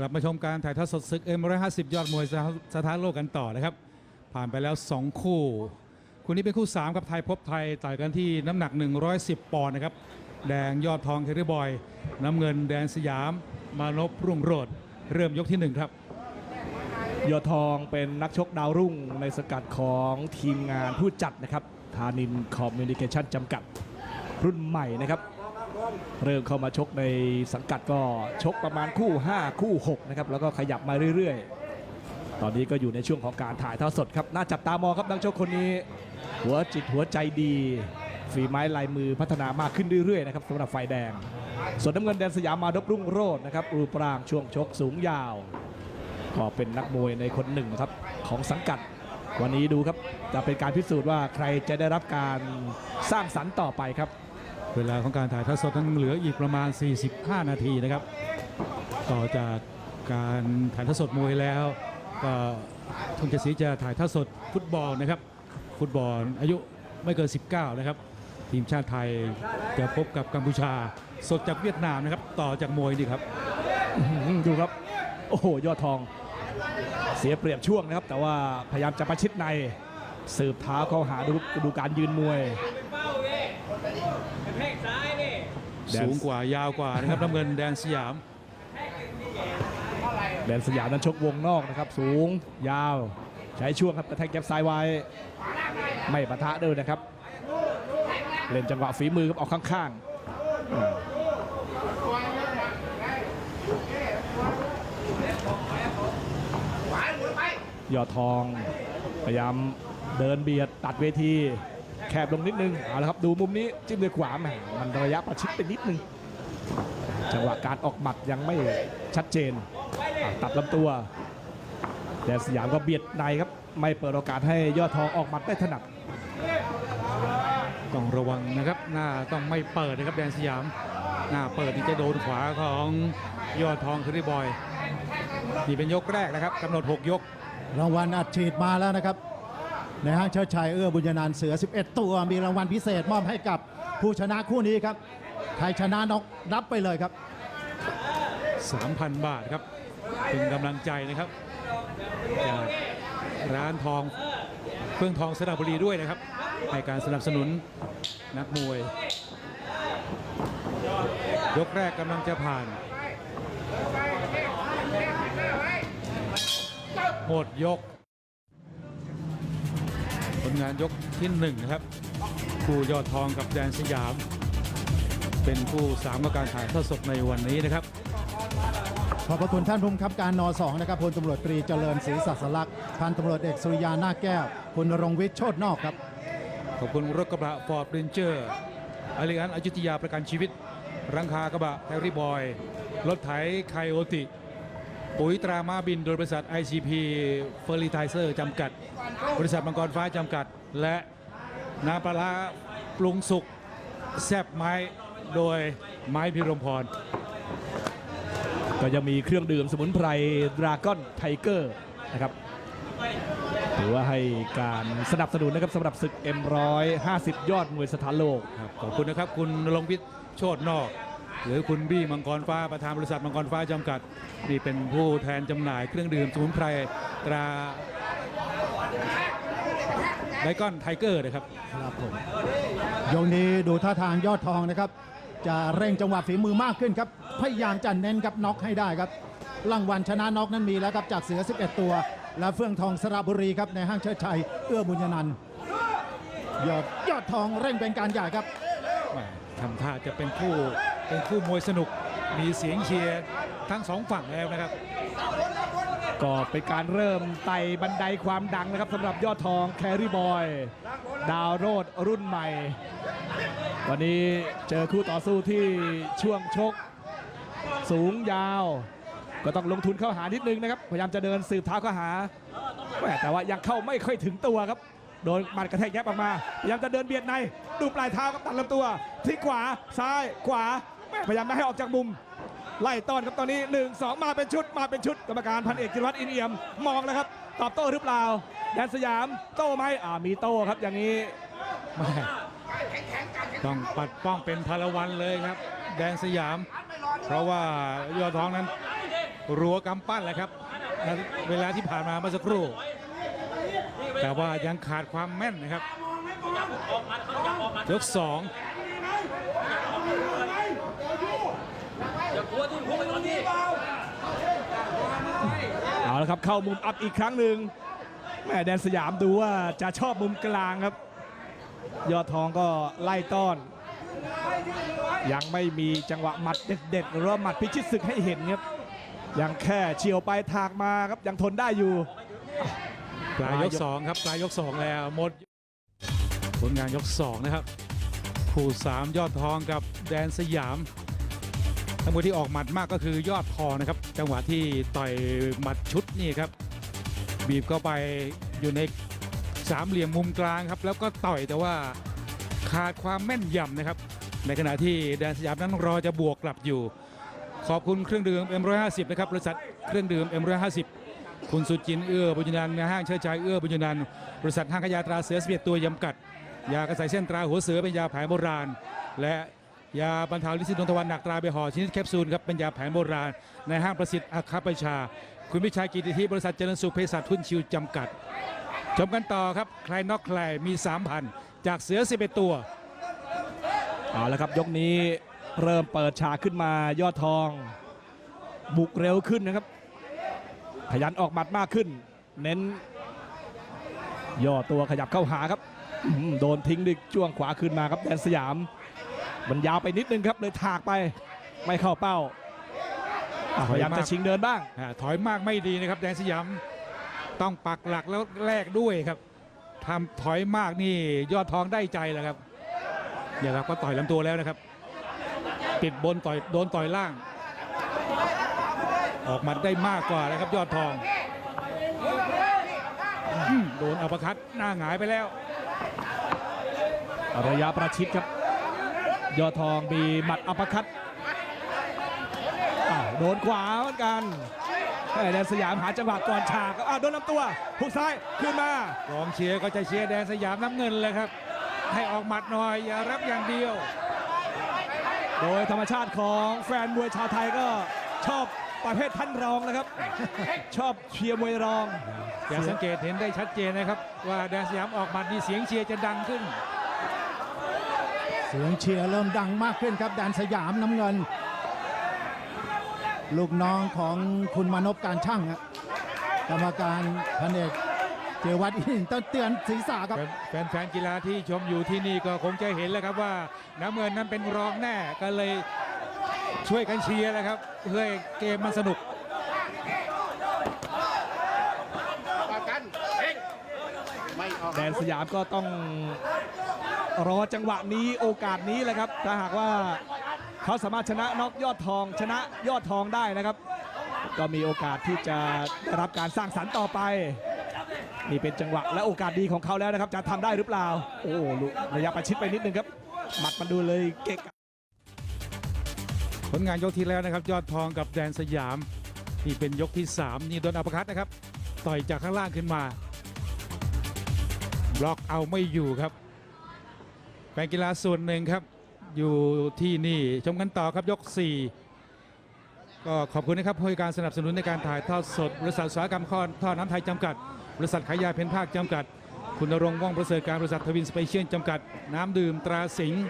กลับมาชมการถ่ายทอดสดศึกเอ็มร้อยห้าสิบยอดมวยสถานสถานโลกกันต่อนะครับ ผ่านไปแล้ว 2 คู่ คู่นี้เป็นคู่ 3 กับไทยพบไทยต่อยกันที่น้ำหนัก 110 ปอนด์นะครับ แดงยอดทองเทริบอย น้ำเงินแดนสยาม มานพรุ่งโรดเริ่มยกทีหนึ่1 ครับ ยอดทองเป็นนักชกดาวรุ่งในสกัดของทีมงานผู้จัดนะครับธานินคอมมิวนิเคชันจำกัดรุ่นใหม่นะครับ เริ่มเข้ามาชกในสังกัดก็ชกประมาณคู่ 5 คู่6นะครับแล้วก็ขยับมาเรื่อยๆ ตอนนี้ก็อยู่ในช่วงของการถ่ายทอดสดครับน่าจับตามองครับนักชกคนนี้ หัวจิตหัวใจดีฝีไม้ลายมือพัฒนามากขึ้นเรื่อยๆนะครับสำหรับฝ่ายแดง ส่วนน้ำเงินแดนสยามมาดบรุ่งโรจน์นะครับรูปร่างช่วงชกสูงยาว ก็เป็นนักมวยในคนหนึ่งครับของสังกัด วันนี้ดูครับจะเป็นการพิสูจน์ว่าใครจะได้รับการสร้างสรรค์ต่อไปครับ เวลาของการถ่ายทอดสดนั้นเหลืออีกประมาณ 45 นาทีนะครับ ต่อจากการถ่ายทอดสดมวยแล้ว ก็ทงเจดศรีจะถ่ายทอดสดฟุตบอลนะครับ ฟุตบอลอายุไม่เกิน 19 นะครับ ทีมชาติไทยจะพบกับกัมพูชาสดจากเวียดนามนะครับ ต่อจากมวยนี่ครับ ดูครับ โอ้โห ยอดทอง เสียเปรียบช่วงนะครับ แต่ว่าพยายามจะประชิดในสืบเท้าเข้าหาดูดูการยืนมวย แดน สูงกว่ายาวกว่านะครับน้ำเงินแดนสยาม แดนสยามนั้นชกวงนอกนะครับ สูงยาวใช้ช่วงครับกระแทกแก็บซ้ายไว้ ไม่ปะทะด้วยนะครับ เล่นจังหวะฝีมือครับออกข้างๆอืมยอดทองพยายามเดินเบียดตัดเวที แคบลงนิดนึงเอาละครับดูมุมนี้จิ้มด้วยขวาแหมมันระยะประชิดไปนิดนึงจังหวะการออกหมัดยังไม่ชัดเจนอะตัดลำตัว แต่สยามก็เบียดในครับ ไม่เปิดโอกาสให้ยอดทองออกหมัดได้ถนัดต้องระวังนะครับหน้าต้องไม่เปิดนะครับแดนสยาม หน้าเปิดนี่จะโดนขวาของยอดทองคือรี่บอยนี่เป็นยกแรกนะครับกำหนด 6 ยก รางวัลอัดฉีดมาแล้วนะครับในห้างเชิดชัยเอื้อบุญญานานเสือ 11 ตัวมีรางวัลพิเศษมอบให้กับผู้ชนะคู่นี้ครับใครชนะนกรับไปเลยครับ 3,000 บาทครับ เป็นกำลังใจนะครับจากร้านทองเฟื่องทองสระบุรีด้วยนะครับให้การสนับสนุนนักมวย ยกแรกกำลังจะผ่าน หมดยก ลงานยกที่หนึ่งนะครับคู่ยอดทองกับแดนสยาม เป็นคู่สามกับการถ่ายทอดสดในวันนี้นะครับขอบพระคุณท่านผู้บังคับการนสองนะครับพลตำรวจตรีเจริญศรีศักดิ์สลักษณ์พันตำรวจเอกสุริยาหน้าแก้ว คุณณรงค์วิทย์โชตนอกครับ ขอบคุณรถกระบะฟอร์ดเรนเจอร์อาริอันอยุธยาประกันชีวิต รังคากระบะแฮร์รี่บอย รถไถไคโอติ ปุ๋ยตรามาบินโดยบริษัท ICP f e r t i l i z e r จำกัด บริษัทมังกรฟ้าจำกัด และน้ำปลาร้าปรุงสุกแซบไม้โดยไม้พิรมพร ก็ยังมีเครื่องดื่มสมุนไพรดราก้อนไทเกอร์นะครับถือว่าให้การสนับสนุนนะครับสำหรับศึก M150 ยอดมวยสถานโลกครับขอบคุณนะครับ คุณนรงค์วิทย์โชตนอก หรือคุณบี้มังกรฟ้าประธานบริษัทมังกรฟ้าจำกัด นี่เป็นผู้แทนจำหน่ายเครื่องดื่มสมุนไพรตราไดก้อนไทเกอร์นะครับ ครับผมยกนี้ดูท่าทางยอดทองนะครับ จะเร่งจังหวะฝีมือมากขึ้นครับพยายามจะเน้นกับน็อกให้ได้ครับรางวัลชนะน็อกนั้นมีแล้วครับจากเสือ 11 ตัว และเฟื่องทองสระบุรีครับในห้างเชิดชัยเอื้อบุญญนันท์ยอดยอดทองเร่งเป็นการใหญ่ครับแหม่ทำท่าจะเป็นคู่ เป็นคู่มวยสนุกมีเสียงเชียร์ทั้งสองฝั่งแล้วนะครับ ก็เป็นการเริ่มไต่บันไดความดังนะครับสำหรับยอดทองแครี่บอย ดาวโรดรุ่นใหม่ วันนี้เจอคู่ต่อสู้ที่ช่วงชก สูงยาว ก็ต้องลงทุนเข้าหานิดนึงนะครับ พยายามจะเดินสืบเท้าเข้าหาแม่แต่ว่ายังเข้าไม่ค่อยถึงตัวครับโดนหมัดกระแทกแยบออกมาพยายามจะเดินเบียดใน ดูปลายเท้าครับตัดลำตัวที่ขวาซ้ายขวา พยายามไม่ให้ออกจากมุม ไล่ต้อนครับตอนนี้ 1 2 มาเป็นชุดมาเป็นชุดกรรมการพันเอกจิรวัตรอินเอี่ยมมองแล้วครับ ตอบโต้หรือเปล่าแดนสยามโต้ไหมอ่ามีโต้ครับอย่างนี้แม่ต้องปัดป้องเป็นพลวันเลยครับ แดงสยาม เพราะว่ายอดท้องนั้น รัวกำปั้นแหละครับและเวลาที่ผ่านมาเมื่อสักครู่ แต่ว่ายังขาดความแม่นนะครับยกสอง เอาละครับเข้ามุมอัพอีกครั้งหนึ่งแม่แดนสยามดูว่าจะชอบมุมกลางครับ ยอดทองก็ไล่ต้อน ยังไม่มีจังหวะหมัดเด็ดๆ หรือว่าหมัดพิชิตศึกให้เห็นครับ ยังแค่เฉียวไปถากมาครับยังทนได้อยู่ ปลายยกสองครับปลายยกสองแล้วหมดผลงานยกสองนะครับ คู่สามยอดทองกับแดนสยาม ทั้งหมดที่ออกหมัดมากก็คือยอดทอนะครับ จังหวะที่ต่อยหมัดชุดนี่ครับ บีบเข้าไปอยู่ในสามเหลี่ยมมุมกลางครับ แล้วก็ต่อยแต่ว่าขาดความแม่นยำนะครับ ในขณะที่แดนสยามนั้นรอจะบวกกลับอยู่ ขอบคุณเครื่องดื่ม M150 นะครับบริษัทเครื่องดื่ม M150 คุณสุจินเอื้อบุญนันห้างเชิดชัยเอื้อบุญนันท์บริษัทห้างขยาตราเสือสเปียตัวจำกัด ยากระสายเส้นตราหัวเสือเป็นยาแผนโบราณ และ ยาบรรเทาลิซิดวงทวันหนักตราเบห่อชนิดแคปซูลครับเป็นยาแผนโบราณ ในห้างประสิทธิ์อาคาประชา คุณวิชัยกิติธิบริษัทเจริญสุขเภสัชทุนชิวจำกัด ชมกันต่อครับ ใครนอกใครมี 3,000 จากเสือ 11 ตัว เอาละครับยกนี้เริ่มเปิดฉากขึ้นมายอดทอง บุกเร็วขึ้นนะครับ ขยันออกหมัดมากขึ้น เน้น ย่อตัวขยับเข้าหาครับ โดนทิ้งด้วยจ้วงขวาขึ้นมาครับแดนสยาม มันยาวไปนิดนึงครับเลยถากไปไม่เข้าเป้าอะพยายามจะชิงเดินบ้าง อ่าถอยมากไม่ดีนะครับแดนสยามต้องปักหลักแล้วแลกด้วยครับทำถอยมากนี่ยอดทองได้ใจแล้วครับเนี่ยครับก็ต่อยลำตัวแล้วนะครับปิดบนต่อยโดนต่อยล่าง ออกหมัดได้มากกว่าแล้วครับ ยอดทองอืมโดนอัปคัดหน้าหงายไปแล้ว ระยะประชิดครับ ยอดทองมีหมัดอัปเปอร์คัตอ้าวโดนขวาเหมือนกันแม่แดนสยามหาจังหวะก่อนฉากอ้าวโดนลำตัวหุกซ้ายขึ้นมากองเชียร์ก็จะเชียร์แดนสยามน้ำเงินเลยครับ ให้ออกหมัดหน่อยอย่ารับอย่างเดียว โดยธรรมชาติของแฟนมวยชาวไทยก็ชอบประเภทท่านรองนะครับ ชอบเชียร์มวยรอง อย่าสังเกตเห็นได้ชัดเจนนะครับ ว่าแดนสยามออกหมัดนี่เสียงเชียร์จะดังขึ้น เสียงเชียร์เริ่มดังมากขึ้นครับแดนสยามน้ำเงิน ลูกน้องของคุณมานพการช่างฮะกรรมการพันเอกเจวัตอินต้องเตือนศีรษะครับแฟนแฟนกีฬาที่ชมอยู่ที่นี่ก็คงจะเห็นแล้วครับว่าน้ำเงินนั้นเป็นรองแน่ก็เลยช่วยกันเชียร์แล้วครับเพื่อให้เกมมันสนุกแดนสยามก็ต้อง รอจังหวะนี้โอกาสนี้แหละครับถ้าหากว่าเขาสามารถชนะน็อกยอดทอง ชนะยอดทองได้นะครับ ก็มีโอกาสที่จะได้รับการสร้างสรรค์ต่อไป นี่เป็นจังหวะและโอกาสดีของเขาแล้วนะครับ จะทำได้หรือเปล่า โอ้ลูกระยะประชิดไปนิดนึงครับหมัดมันดูเลยเก่งผลงานยกที่แล้วนะครับ ยอดทองกับแดนสยาม นี่เป็นยกที่ 3 นี่โดนอัปคัตนะครับ ต่อยจากข้างล่างขึ้นมา บล็อกเอาไม่อยู่ครับ ฟนกีฬาส่วนหนึ่งครับ อยู่ที่นี่ชมกันต่อครับยก 4 ก็ขอบคุณนะครับผู้การสนับสนุนในการถ่ายทอดสด บริษัทอุตสาหกรรมข้อท่อน้ำไทยจำกัด บริษัทขายยาเพนภาคจำกัด คุณรงค์ว่องประเสริฐการบริษัททวินสเปเชียลจำกัด น้ำดื่มตราสิงห์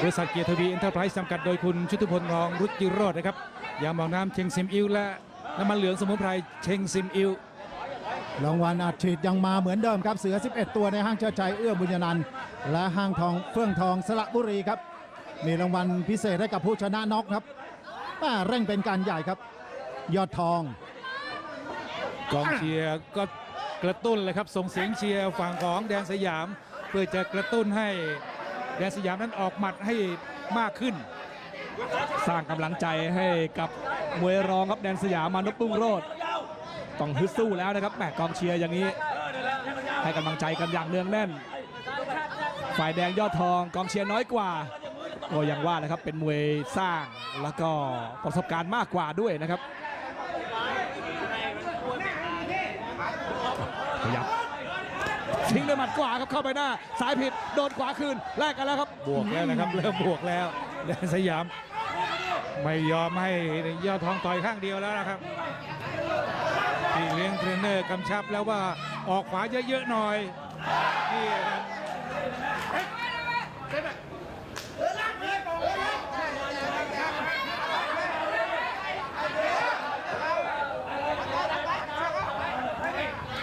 บริษัทเกียรติทวีเอ็นเตอร์ไพรส์จำกัดโดยคุณชุติพลทองรุจิโรจน์นะครับยาหมองน้ำเชงซิมอิวและน้ำมันเหลืองสมุนไพรเชงซิมอิว รางวัลอัดฉีดยังมาเหมือนเดิมครับเสือ 11 ตัวในห้างเชิดชัยเอื้อบุญนันท์และห้างทองเฟื่องทองสระบุรีครับ มีรางวัลพิเศษให้กับผู้ชนะน็อกครับม่เร่งเป็นการใหญ่ครับ ยอดทองกองเชียร์ก็กระตุ้นเลยครับส่งเสียงเชียร์ฝั่งของแดนสยาม เพื่อจะกระตุ้นให้แดนสยามนั้นออกหมัดให้มากขึ้น สร้างกำลังใจให้กับมวยรองครับแดนสยามมานพตุ้งโรด ต้องฮึดสู้แล้วนะครับแหมกองเชียร์อย่างนี้ ให้กำลังใจกันอย่างเนืองแน่น ฝ่ายแดงยอดทองกองเชียร์น้อยกว่าก็ยังว่านะครับเป็นมวยสร้างแล้วก็ประสบการณ์มากกว่าด้วยนะครับขยับทิ้งด้วยหมัดขวาครับเข้าไปหน้า สายผิดโดนขวาคืนแลกกันแล้วครับบวกแล้วนะครับเริ่มบวกแล้วแดนสยาม ไม่ยอมให้ยอดทองต่อยข้างเดียวแล้วนะครับ พี่เลี้ยงเทรนเนอร์กำชับแล้วว่าออกขวาเยอะๆหน่อยนี่ครับ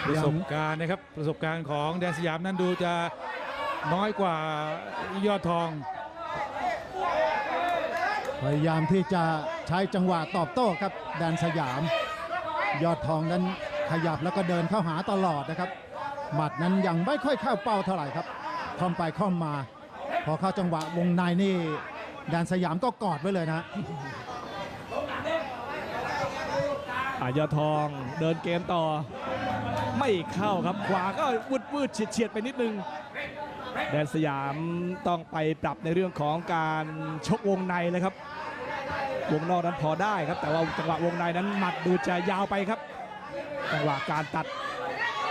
ประสบการณ์นะครับประสบการณ์ของแดนสยามนั้นดูจะน้อยกว่ายอดทอง พยายามที่จะใช้จังหวะตอบโต้ครับแดนสยาม ยอดทองนั้นขยับแล้วก็เดินเข้าหาตลอดนะครับ หมัดนั้นยังไม่ค่อยเข้าเป้าเท่าไหร่ครับค่อมไปค่อมมา พอเข้าจังหวะวงในนี่แดนสยามก็กอดไว้เลยนะอายอดทองเดินเกมต่อ ไม่เข้าครับขวาก็วืดวืดเฉียดเฉียดๆไปนิดนึง แดนสยามต้องไปปรับในเรื่องของการชกวงในเลยครับ วงนอกนั้นพอได้ครับ แต่ว่าจังหวะวงในนั้นหมัดดูจะยาวไปครับจังหวะการตัด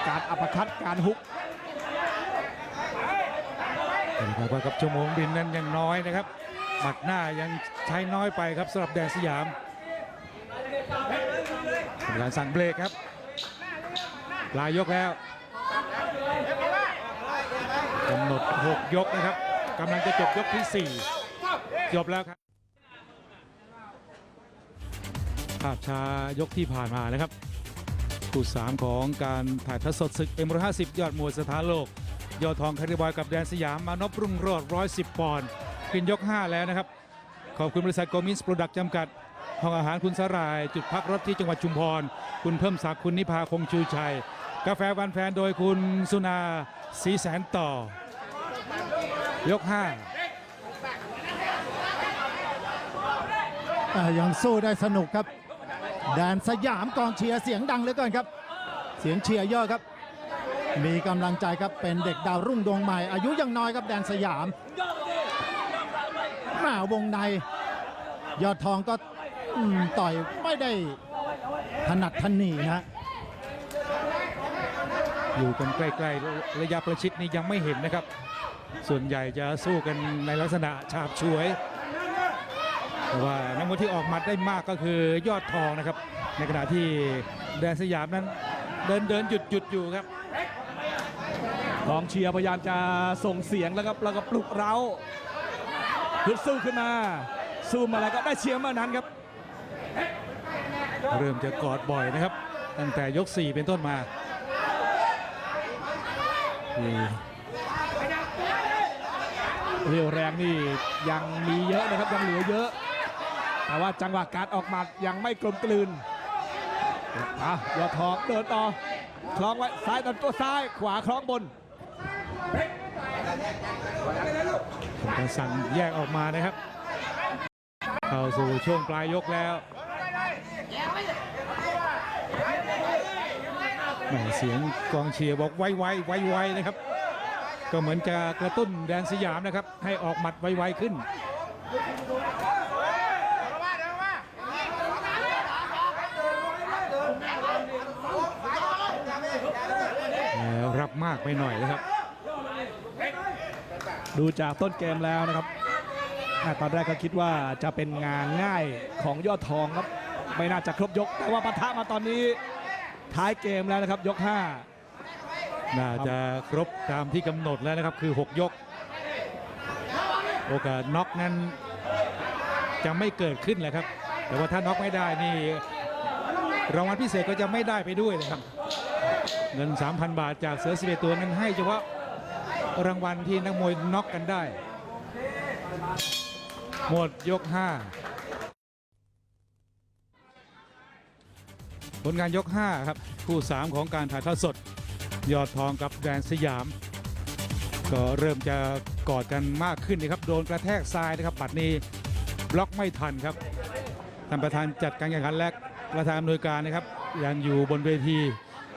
การอัปคัตการฮุกเห็นครับว่ากับชั่วโมงบินนั้นยังน้อยนะครับหมัดหน้ายังใช้น้อยไปครับสำหรับแดนสยามการสั่งเบรกครับลายยกแล้วกำหนด 6 ยกนะครับกำลังจะจบยกที่ 4 จบแล้วครับ ภาพช้ายกที่ผ่านมานะครับคู่สามของการถ่ายทอดสดศึก M150 ยอดมวยสถานโลก ยอดทองคาริบอยกับแดนสยามมานพรุ่งโรด110ปอนด์ขึ้นยก 5 แล้วนะครับ ขอบคุณบริษัทโกมินส์โปรดักต์จำกัดห้องอาหารคุณสราย จุดพักรถที่จังหวัดชุมพร คุณเพิ่มศักดิ์คุณนิพาคงชูชัย กาแฟวันแฟนโดยคุณสุนาสีแสนต่อ ยก5อ่ายังสู้ได้สนุกครับ แดนสยามกองเชียร์เสียงดังเหลือเกินครับ เสียงเชียร์เยอะครับ มีกำลังใจครับเป็นเด็กดาวรุ่งดวงใหม่ อายุยังน้อยครับแดนสยามหน้าวงในยอดทองก็ต่อยไม่ได้ถนัดถนีนะอยู่กันใกล้ๆระยะประชิดนี้ยังไม่เห็นนะครับ ส่วนใหญ่จะสู้กันในลักษณะฉาบฉวย แต่ว่านักมวยที่ออกหมัดได้มากก็คือยอดทองนะครับ ในขณะที่แดนสยามนั้น เดินเดินหยุดหยุดอยู่ครับกองเชียร์พยายามจะส่งเสียงแล้วครับแล้วก็ปลุกเราฮึดสู้ขึ้นมา สู้มาแล้วก็ได้เชียร์เมื่อนั้นครับ เริ่มจะกอดบ่อยนะครับ ตั้งแต่ยก 4 เป็นต้นมาเรียวแรงนี่ยังมีเยอะนะครับยังเหลือเยอะ แต่ว่าจังหวะการออกหมัดยังไม่กลมกลืนอะยอดทองเดินต่อคล้องไว้ซ้ายตัดตัวซ้ายขวาคล้องบนผมจะสั่งแยกออกมานะครับ เข้าสู่ช่วงปลายยกแล้วแหม่เสียงกองเชียร์บอกไวไวไวไวนะครับ ก็เหมือนจะกระตุ้นแดนสยามนะครับ ให้ออกหมัดไวๆขึ้น แล้วรับ มากไปหน่อยนะครับ ดูจากต้นเกมแล้วนะครับตอนแรกก็คิดว่าจะเป็นงานง่ายของยอดทองครับ ไม่น่าจะครบยก แต่ว่าปะทะมาตอนนี้ท้ายเกมแล้วนะครับ ยก 5 น่าจะครบตามที่กำหนดแล้วนะครับคือ 6 ยก โอกาสน็อกนั้นจะไม่เกิดขึ้นแหละครับ แต่ว่าถ้าน็อกไม่ได้นี่รางวัลพิเศษก็จะไม่ได้ไปด้วยนะครับ เงิน 3,000 บาทจากเสือ11ตัวนั้นให้เฉพาะรางวัลที่นักมวยน็อกกันได้ หมดยก 5 ผลงานยก 5 ครับ คู่ 3 ของการถ่ายทอดสด ยอดทองกับแดนสยาม ก็เริ่มจะกอดกันมากขึ้นนะครับ โดนกระแทกซ้ายนะครับปัดนี้บล็อกไม่ทันครับท่านประธานจัดการแข่งขันและประธานอำนวยการนะครับยังอยู่บนเวที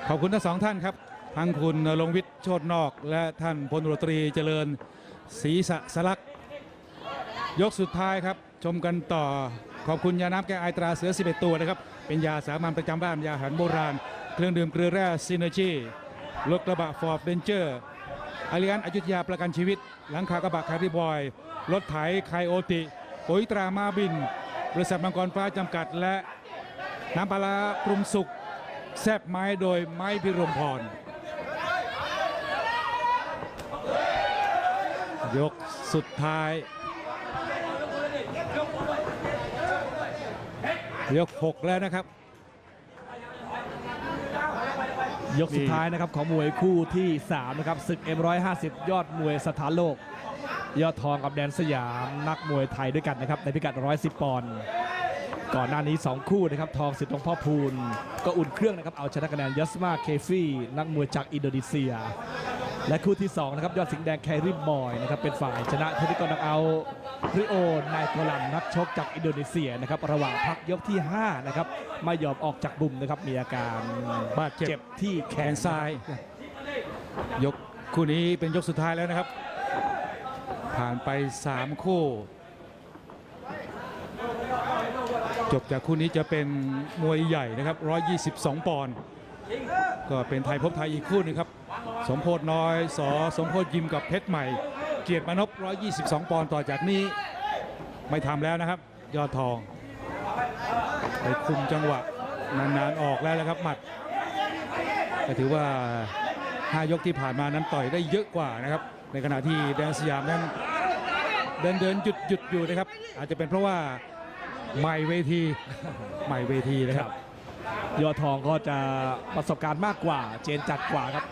ขอบคุณทั้งสองท่านครับ ทั้งคุณลงวิทย์โชตนอก และท่านพลตำรวจตรีเจริญศรีสะสลัก ยกสุดท้ายครับ ชมกันต่อ ขอบคุณยาน้ำแก้ไอตราเสือ 11 ตัวนะครับ เป็นยาสามัญประจำบ้านยาอาหารโบราณ เครื่องดื่มเกลือแร่ซินเนจีรถกระบะฟอร์ดเบนเจอร์อาริยันอายุธยาประกันชีวิต หลังคากระบะคาริบอย รถไถไคโอติปุ๋ยตรามาบิน บริษัทมังกรฟ้าจำกัดและน้ำปลาปรุงสุก แซบไม้โดยไม้พิรมพร ยกสุดท้าย ยก 6 แล้วนะครับ ยกสุดท้ายนะครับของมวยคู่ที่ 3 นะครับศึก M150 ยอดมวยสถานโลก ยอดทองกับแดนสยามนักมวยไทยด้วยกันนะครับ ในพิกัด 110 ปอนด์ ก่อนหน้านี้ 2 คู่นะครับทองสิทธิ์หลวงพ่อพูน ก็อุ่นเครื่องนะครับเอาชนะคะแนนยัสมาเคฟี่นักมวยจากอินโดนีเซีย และคู่ที่2นะครับยอดสิงห์แดงแคริบบอยนะครับเป็นฝ่ายชนะเทนิกอนักเอาริโอนายโกลันนักชกจากอินโดนีเซียนะครับระหว่างพักยกที่5นะครับไม่ยอมออกจากบุมนะครับมีอาการบาดเจ็บเจ็บที่แขแขนนซ้าย ยกคู่นี้เป็นยกสุดท้ายแล้วนะครับ ผ่านไป 3 คู่ จบจากคู่นี้จะเป็นมวยใหญ่นะครับ 122 ปอนด์ก็เป็นไทยพบไทยอีกคู่นึงครับ สมโพธน้อยสอสมโพธยิมกับเพชรใหม่ เกียรติมนพ122 ปอนด์ต่อจากนี้ไม่ทำแล้วนะครับ ยอดทอง ไปคุมจังหวะ นานๆออกแล้วนะครับหมัดก็ถือว่า 5 ยกที่ผ่านมานั้นต่อยได้เยอะกว่านะครับ ในขณะที่แดนสยามนั้นเดินเดินหยุดหยุดอยู่นะครับ อาจจะเป็นเพราะว่า ใหม่เวที ใหม่เวทีนะคครัรับบยอดทองก็จะประสบการณ์มากกว่า เจนจัดกว่าครับ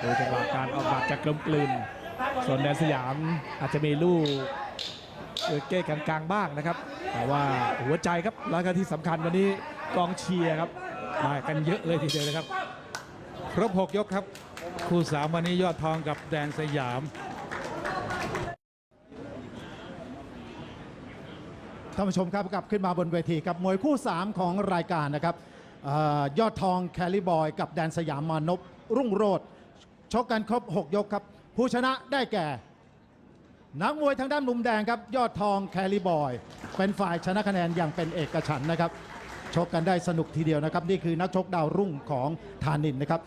โดยจังหวะการออกหมัดจะกลมกลืน ส่วนแดนสยามอาจจะมีลูกเก้กลางๆบ้างนะครับ แต่ว่าหัวใจครับแล้วก็ที่สำคัญวันนี้กองเชียร์ครับมากันเยอะเลยทีเดียวนะครับ ครบ 6 ยกครับ คู่3วันนี้ยอดทองกับแดนสยาม ท่านผู้ชมครับกลับขึ้นมาบนเวทีครับมวยคู่ 3 ของรายการนะครับเออยอดทองแคลิบอย กับแดนสยามมานพรุ่งโรดชกกันครบ 6 ยกครับ ผู้ชนะได้แก่ นักมวยทางด้านมุมแดงครับ ยอดทองแคลิบอย เป็นฝ่ายชนะคะแนนอย่างเป็นเอกฉันท์นะครับ ชกกันได้สนุกทีเดียวนะครับ นี่คือนักชกดาวรุ่งของธานินนะครับ